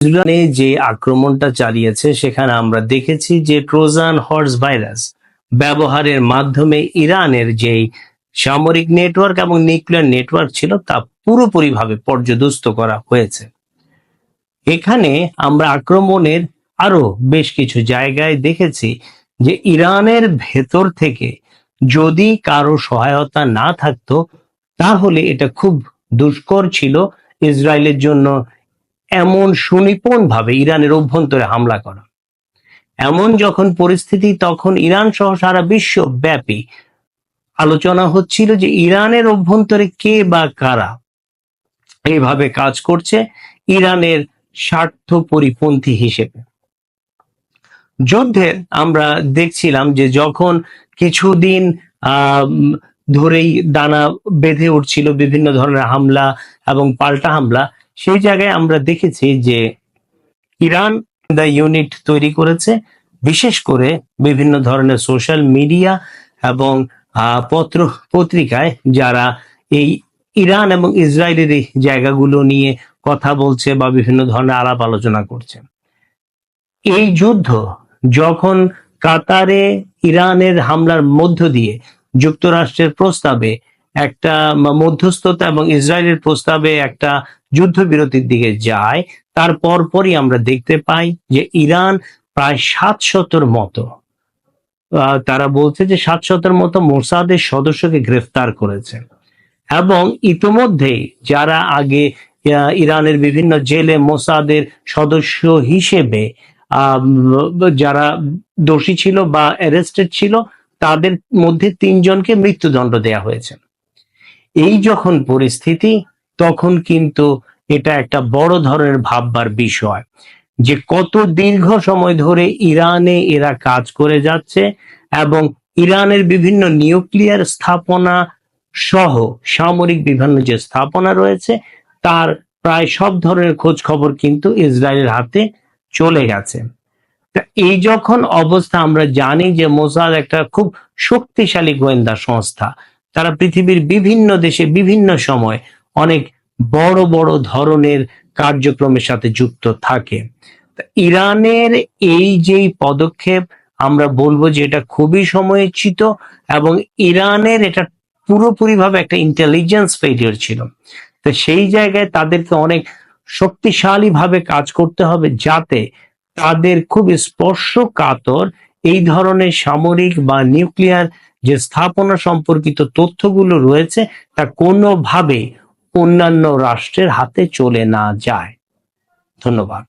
ইসরায়েলে যে আক্রমণটা চালিয়েছে, সেখানে আমরা দেখেছি যে ট্রোজান হর্স ভাইরাস ব্যবহারের মাধ্যমে ইরানের যেই সামরিক নেটওয়ার্ক এবং নিউক্লিয়ার নেটওয়ার্ক ছিল, তা পুরোপুরিভাবে পর্যদস্ত করা হয়েছে। এখানে আমরা আক্রমণের আরও বেশ কিছু জায়গায় দেখেছি যে ইরানের ভেতর থেকে যদি কারও সহায়তা না থাকতো, তাহলে এটা খুব দুষ্কর ছিল ইসরায়েলের জন্য এমন সুনিপুণ ভাবে ইরানের অভ্যন্তরে হামলা করা। এমন যখন পরিস্থিতি, তখন ইরান সহ সারা বিশ্ব ব্যাপী আলোচনা হচ্ছিল যে ইরানের অভ্যন্তরে কে বা কারা এইভাবে কাজ করছে ইরানের স্বার্থ পরিপন্থী হিসেবে। যুদ্ধে আমরা দেখছিলাম যে যখন কিছুদিন ধরেই দানা বেঁধে উঠছিল বিভিন্ন ধরনের হামলা এবং পাল্টা হামলা সেই জায়গায় আমরা দেখেছি যে ইরান দ্য ইউনিট তৈরি করেছে, বিশেষ করে বিভিন্ন ধরনের সোশ্যাল মিডিয়া এবং পত্র, পত্রিকায় যারা এই ইরান এবং ইসরায়েলের এই জায়গাগুলো নিয়ে কথা বলছে বা বিভিন্ন ধরনের আলাপ আলোচনা করছে। এই যুদ্ধ যখন কাতারে ইরানের হামলার মধ্য দিয়ে যুক্তরাষ্ট্রের প্রস্তাবে একটা মধ্যস্থতা এবং ইসরায়েলের প্রস্তাবে একটা যুদ্ধবিরতির দিকে যায়। তার পরপরই আমরা দেখতে পাই যে ইরান প্রায় সাতশতর মতো তারা বলছে যে সাতশতের মতো মোসাদের সদস্যকে গ্রেফতার করেছে। এবং ইতোমধ্যেই যারা আগে ইরানের বিভিন্ন জেলে মোসাদের সদস্য হিসেবে যারা দোষী ছিল বা অ্যারেস্টেড ছিল, তাদের মধ্যে তিনজনকে মৃত্যুদণ্ড দেয়া হয়েছে। এই যখন পরিস্থিতি, তখন কিন্তু এটা একটা বড় ধরনের ভাববার বিষয় যে কত দীর্ঘ সময় ধরে ইরানে এরা কাজ করে যাচ্ছে এবং ইরানের বিভিন্ন নিউক্লিয়ার স্থাপনা সহ সামরিক বিভিন্ন যে স্থাপনা রয়েছে, তার প্রায় সব ধরনের খোঁজ খবর কিন্তু ইসরায়েলের হাতে চলে গেছে। এই যখন অবস্থা আমরা জানি যে মোসাদ একটা খুব শক্তিশালী গোয়েন্দা সংস্থা তারা পৃথিবীর বিভিন্ন দেশে বিভিন্ন সময় অনেক বড় বড় ধরনের কার্যক্রমের সাথে যুক্ত থাকে। ইরানের এই যেই পদক্ষেপ, আমরা বলব যে এটা খুবই সময়োচিত এবং ইরানের এটা পুরোপুরিভাবে একটা ইন্টেলিজেন্স ফেলিয়ার ছিল। তো সেই জায়গায় তাদেরকে অনেক শক্তিশালী ভাবে কাজ করতে হবে যাতে তাদের খুব স্পর্শকাতর এই ধরনের সামরিক বা নিউক্লিয়ার যে স্থাপনা সম্পর্কিত তথ্যগুলো রয়েছে তা কোনোভাবে অন্যান্য রাষ্ট্রের হাতে চলে না যায়। ধন্যবাদ।